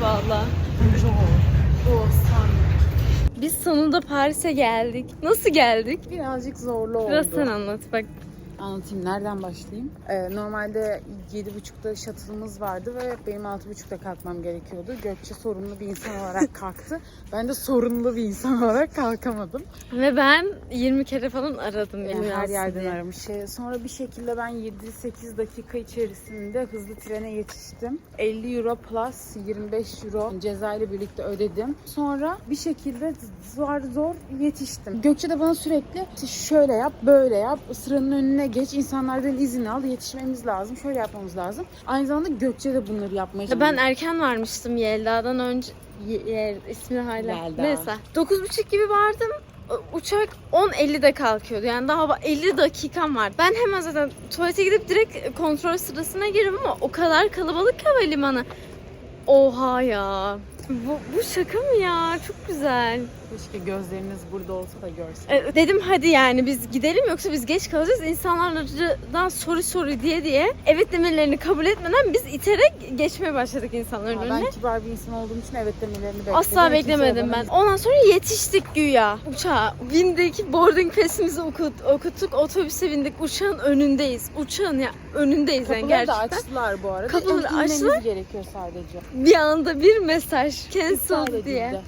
valla. Biz sonunda Paris'e geldik. Nasıl geldik? Birazcık zorlu oldu. Biraz sen anlat bak. Anlatayım nereden başlayayım? Ee, normalde 7.30'da shuttle'ımız vardı ve benim 6.30'da kalkmam gerekiyordu. Gökçe sorunlu bir insan olarak kalktı. Ben de sorunlu bir insan olarak kalkamadım. Ve ben 20 kere falan aradım Yani yani her yerden aramış. Ee, Sonra bir şekilde ben 7-8 dakika içerisinde hızlı trene yetiştim. 50 euro plus 25 euro ceza ile birlikte ödedim. Sonra bir şekilde zor zor yetiştim. Gökçe de bana sürekli "İşte şöyle yap, böyle yap, sıranın önüne geç, insanlardan izin al, yetişmemiz lazım, şöyle yapmamız lazım. Aynı zamanda Gökçe de bunları yapmaya Ya Ben erken varmıştım Yelda'dan önce. Ye, Ye- ismini hala. Yelda. Neyse. 9.30 gibi vardım. Uçak 10.50'de kalkıyordu. Yani daha ba- 50 dakikam var. Ben hemen zaten tuvalete gidip direkt kontrol sırasına girdim ama o kadar kalabalık ki havalimanı. Oha ya. Bu, bu şaka mı ya? Çok güzel. Keşke gözleriniz burada olsa da görse. E, dedim hadi yani biz gidelim yoksa biz geç kalacağız. İnsanlardan soru soru diye diye evet demelerini kabul etmeden biz iterek geçmeye başladık insanların Ha, önüne. ben kibar bir insan olduğum için evet demelerini bekledim. Asla beklemedim ben. Ondan sonra yetiştik güya uçağa. Bindik, boarding pass'imizi okut, okuttuk, otobüse bindik. Uçağın önündeyiz. Uçağın ya önündeyiz yani Kapıları da gerçekten. açtılar bu arada. Kapıları açtılar. gerekiyor sadece. Bir anda bir mesaj cancel diye.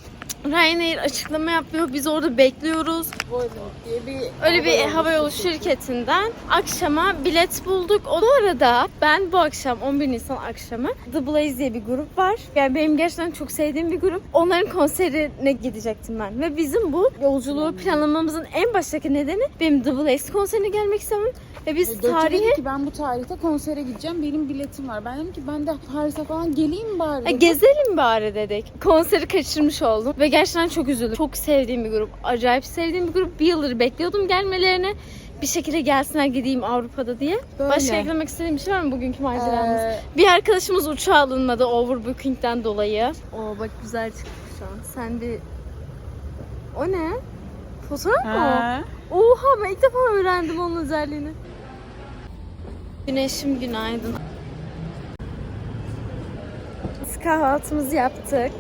Ryanair açıklama yapıyor. Biz orada bekliyoruz. Vueling diye bir Öyle bir havayolu şirketi. şirketinden akşama bilet bulduk. O arada ben bu akşam 11 Nisan akşamı The Blaze diye bir grup var. Yani benim gerçekten çok sevdiğim bir grup. Onların konserine gidecektim ben. Ve bizim bu yolculuğu planlamamızın en baştaki nedeni benim The Blaze konserine gelmek istemem. Ve biz Gökçe tarihi dedi ki ben bu tarihte konsere gideceğim. Benim biletim var. Ben dedim ki ben de Paris'e falan geleyim bari. E, dedim. gezelim bari dedik. Konseri kaçırmış oldum ve gerçekten çok üzüldüm. Çok sevdiğim bir grup. Acayip sevdiğim bir grup. Bir yıldır bekliyordum gelmelerini. Bir şekilde gelsinler gideyim Avrupa'da diye. Böyle. Başka eklemek istediğim bir şey var mı bugünkü maceramız? Ee, Bir arkadaşımız uçağa alınmadı overbooking'den dolayı. Oo bak güzel çıktı şu an. Sen bir... O ne? Fotoğraf mı ha. o? Oha ben ilk defa öğrendim onun özelliğini. Güneşim günaydın. Biz kahvaltımızı yaptık.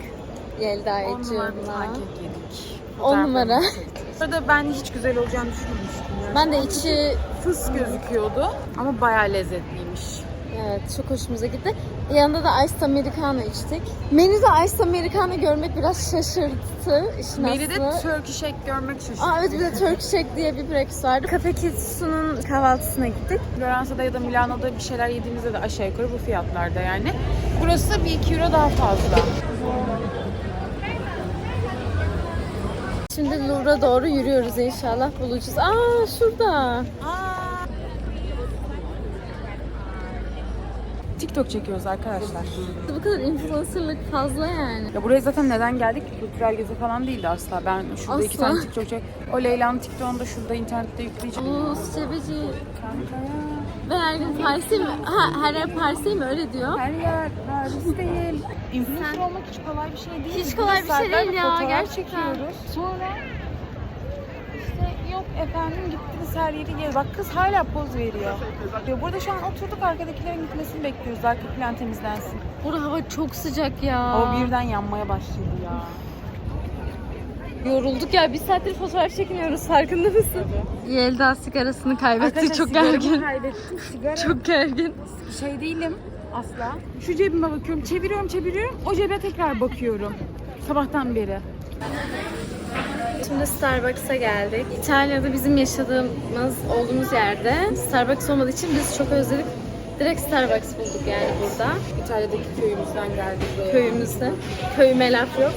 Yelda On numara bir Ece'mle. pankek yedik. On numara. Çektik. Burada ben hiç güzel olacağını düşünmemiştim. Yani. Ben de içi fıs gözüküyordu ama bayağı lezzetliymiş. Evet çok hoşumuza gitti. Yanında da Ice Americano içtik. Menüde Ice Americano görmek biraz şaşırttı işin Melide aslı. Turkish egg görmek şaşırttı. Aa evet bir de Turkish Egg diye bir breakfast vardı. Cafe Kitsu'nun kahvaltısına gittik. Floransa'da ya da Milano'da bir şeyler yediğimizde de aşağı yukarı bu fiyatlarda yani. Burası 1-2 euro daha fazla. Şimdi Louvre'a doğru yürüyoruz inşallah bulacağız. Aa şurada. TikTok çekiyoruz arkadaşlar. Bu kadar influencerlık fazla yani. Ya buraya zaten neden geldik? Kültürel gezi falan değildi asla. Ben şurada iki Asla. tane TikTok çek. O Leyla'nın TikTok'unu da şurada internette yükleyeceğim. Oo Cebeci. Kanka ya. Ben her gün Paris'e mi? Ha, her yer Paris'e mi öyle diyor. Her yer Paris değil. Influencer olmak hiç kolay bir şey değil. Hiç kolay bir şey değil ya, gerçekten. çekiyoruz. Sonra işte yok efendim gittiniz her yeri gez. Bak kız hala poz veriyor. Diyor, Burada şu an oturduk arkadakilerin gitmesini bekliyoruz. Arka plan temizlensin. Burada hava çok sıcak ya. Hava birden yanmaya başladı ya. Yorulduk ya. Bir saattir fotoğraf çekiniyoruz. Farkında mısın? Yelda sigarasını kaybetti. Arkadaşlar çok gergin. kaybettim. Sigara Çok gergin. şey değilim asla. Şu cebime bakıyorum, çeviriyorum, çeviriyorum. O cebe tekrar bakıyorum. Sabahtan beri. Şimdi Starbucks'a geldik. İtalya'da bizim yaşadığımız, olduğumuz yerde Starbucks olmadığı için biz çok özledik. Direkt Starbucks bulduk yani burada. İtalya'daki köyümüzden geldik buraya. Köyümüzde. Köyüme laf yok.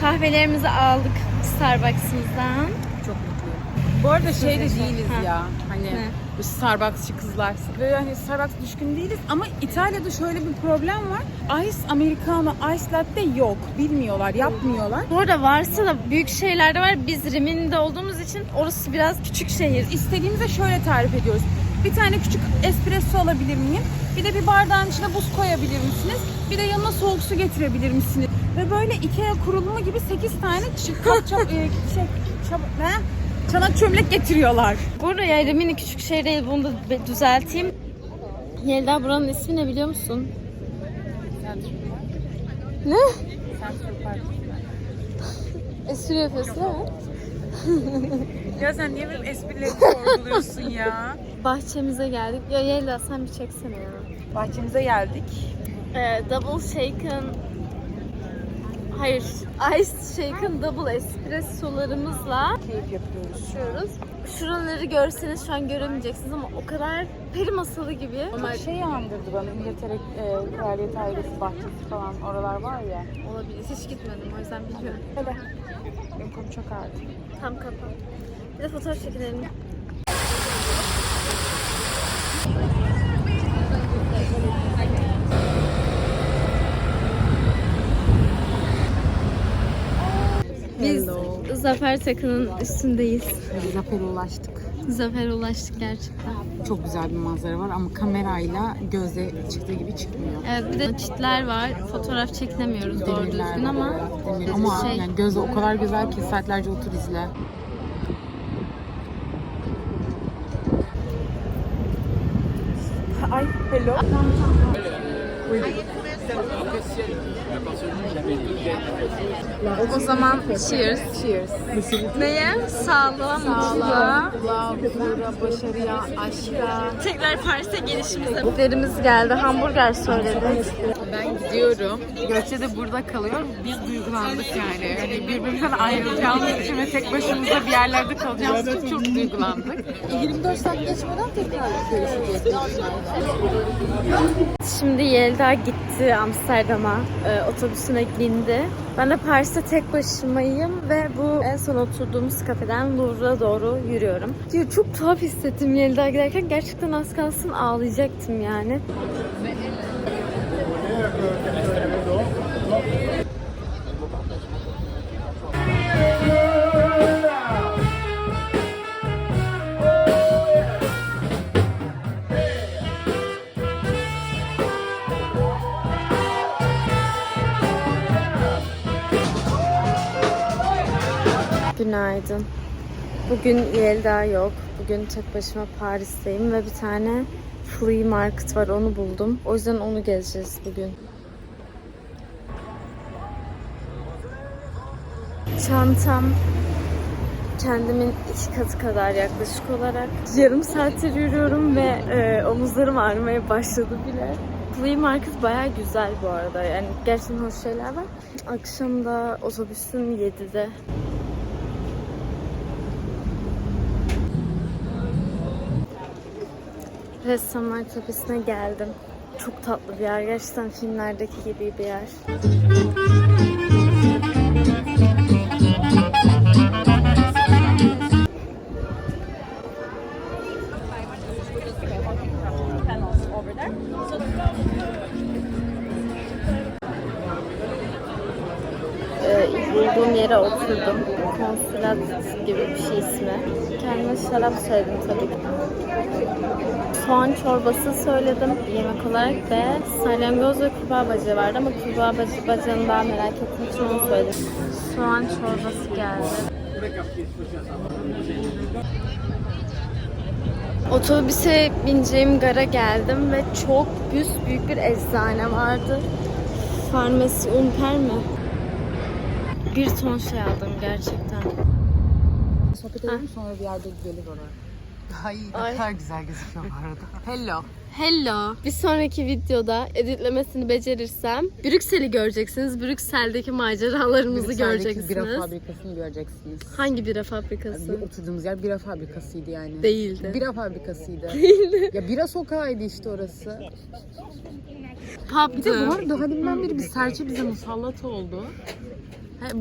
Kahvelerimizi aldık Starbucks'ımızdan. Çok mutluyum. Bu arada şey de değiliz Ha. ya. Hani Ne? bu Starbucksçı kızlar. Böyle hani Starbucks düşkün değiliz ama İtalya'da şöyle bir problem var. Ice Americano, Ice Latte yok. Bilmiyorlar, yapmıyorlar. Bu arada varsa da büyük şehirlerde var. Biz Rimini'de olduğumuz için orası biraz küçük şehir. İstediğimizde şöyle tarif ediyoruz. Bir tane küçük espresso alabilir miyim? Bir de bir bardağın içine buz koyabilir misiniz? Bir de yanına soğuk su getirebilir misiniz? Ve böyle Ikea kurulumu gibi 8 tane kap çap, e, şey, çap, ne? Çanak çömlek getiriyorlar. Burada ya Rimini küçük şehir değil. Bunu da düzelteyim. Yelda buranın ismi ne biliyor musun? Ne? Espri yapıyorsun mi? Ya sen niye benim esprilerimi sorguluyorsun ya? Bahçemize geldik. Ya Yelda sen bir çeksene ya. Bahçemize geldik. Ee, double shaken Hayır. Ice shaken double espressolarımızla Keyif yapıyoruz. içiyoruz. Şuraları görseniz şu an göremeyeceksiniz ama o kadar peri masalı gibi. Ama şey andırdı bana İngiltere e, Kraliyet Ailesi bahçesi falan oralar var ya. olabilir. Hiç gitmedim o yüzden bilmiyorum. Öyle. Benim kolum çok ağrıdı. Tam kapan. Bir de fotoğraf çekinelim. Biz Zafer Takı'nın üstündeyiz. Zafer'e ulaştık. Zafer'e ulaştık gerçekten. Çok güzel bir manzara var ama kamerayla göze çıktığı gibi çıkmıyor. Evet bir de çitler var. Fotoğraf çekinemiyoruz doğru düzgün var, ama demir. ama şey- yani göze o kadar güzel ki saatlerce otur izle. Hello. o zaman cheers. Cheers. Neye? Sağlığa, mutluluğa. Huzura, başarıya, aşka. Tekrar Paris'e gelişimize. Buklerimiz geldi. Hamburger söyledik. Ben gidiyorum. Gökçe de burada kalıyor. Biz duygulandık yani. Hani birbirimizden ayrılacağımız için ve tek başımıza bir yerlerde kalacağımız için çok duygulandık. 24 saat geçmeden tekrar görüşeceğiz. Şimdi Yelda gitti Amsterdam'a. Ee, otobüsüne bindi. Ben de Paris'te tek başımayım ve bu en son oturduğumuz kafeden Louvre'a doğru yürüyorum. Diyor, çok tuhaf hissettim Yelda giderken. Gerçekten az kalsın ağlayacaktım yani. Günaydın. Bugün Yelda yok. Bugün tek başıma Paris'teyim ve bir tane flea market var onu buldum. O yüzden onu gezeceğiz bugün. Çantam kendimin iki katı kadar yaklaşık olarak. Yarım saattir yürüyorum ve e, omuzlarım ağrımaya başladı bile. Flea Market baya güzel bu arada. Yani gerçekten hoş şeyler var. Akşam da otobüsüm 7'de. Ressamlar Tepesi'ne geldim. Çok tatlı bir yer. Gerçekten filmlerdeki gibi bir yer. Ee, bulduğum yere oturdum. Konsulat gibi bir şey ismi. Kendime şarap söyledim tabii ki. Soğan çorbası söyledim yemek olarak ve salyangoz ve kurbağa vardı ama kurbağa bacağı, bacağını daha merak ettiğim için onu söyledim. Soğan çorbası geldi. Otobüse bineceğim gara geldim ve çok büyük büyük bir eczane vardı. Farmasi Unper mi? Bir ton şey aldım gerçekten. Sohbet edelim sonra bir yerde gelir oraya. Ay Ay. ne kadar güzel gözüküyor bu arada. Hello. Hello. Bir sonraki videoda editlemesini becerirsem Brüksel'i göreceksiniz. Brüksel'deki maceralarımızı Brüksel'deki göreceksiniz. Bira fabrikasını göreceksiniz. Hangi bira Bir fabrikası? oturduğumuz yer bira fabrikasıydı yani. Değildi. Bira fabrikasıydı. Değildi. Ya bira sokağıydı işte orası. Bir de bu Pub'dı. arada halinden beri bir serçe bize musallat oldu.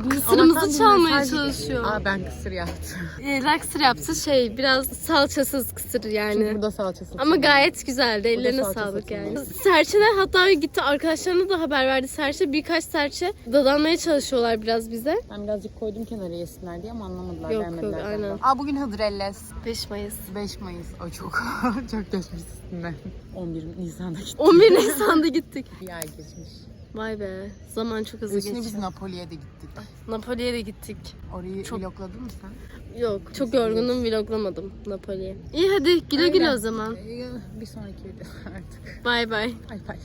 Kısırımızı çalmaya çalışıyor. Aa ben kısır yaptım. E, Laksır yaptı şey biraz salçasız kısır Çünkü yani. burada salçası. Ama gayet güzeldi. Ellerine salça sağlık yani. Serçeler hatta gitti arkadaşlarına da haber verdi. Serçe birkaç serçe dadanmaya çalışıyorlar biraz bize. Ben birazcık koydum kenara yesinler diye ama anlamadılar Yok, yok, galiba. aynen. Aa bugün Hıdrellez. 5 Mayıs. 5 Mayıs. O çok çok geçmiş üstünden. 11 Nisan'da gittik. 11 Nisan'da gittik. Bir ay geçmiş. Vay be. Zaman çok hızlı geçiyor. biz Napoli'ye de gittik. Napoli'ye de gittik. Orayı Çok- vlogladın mı sen? Yok. Çok yorgunum vloglamadım Napoli'yi. İyi hadi güle güle o zaman. Ee, Bir sonraki video artık. Bay bay. Bay bay.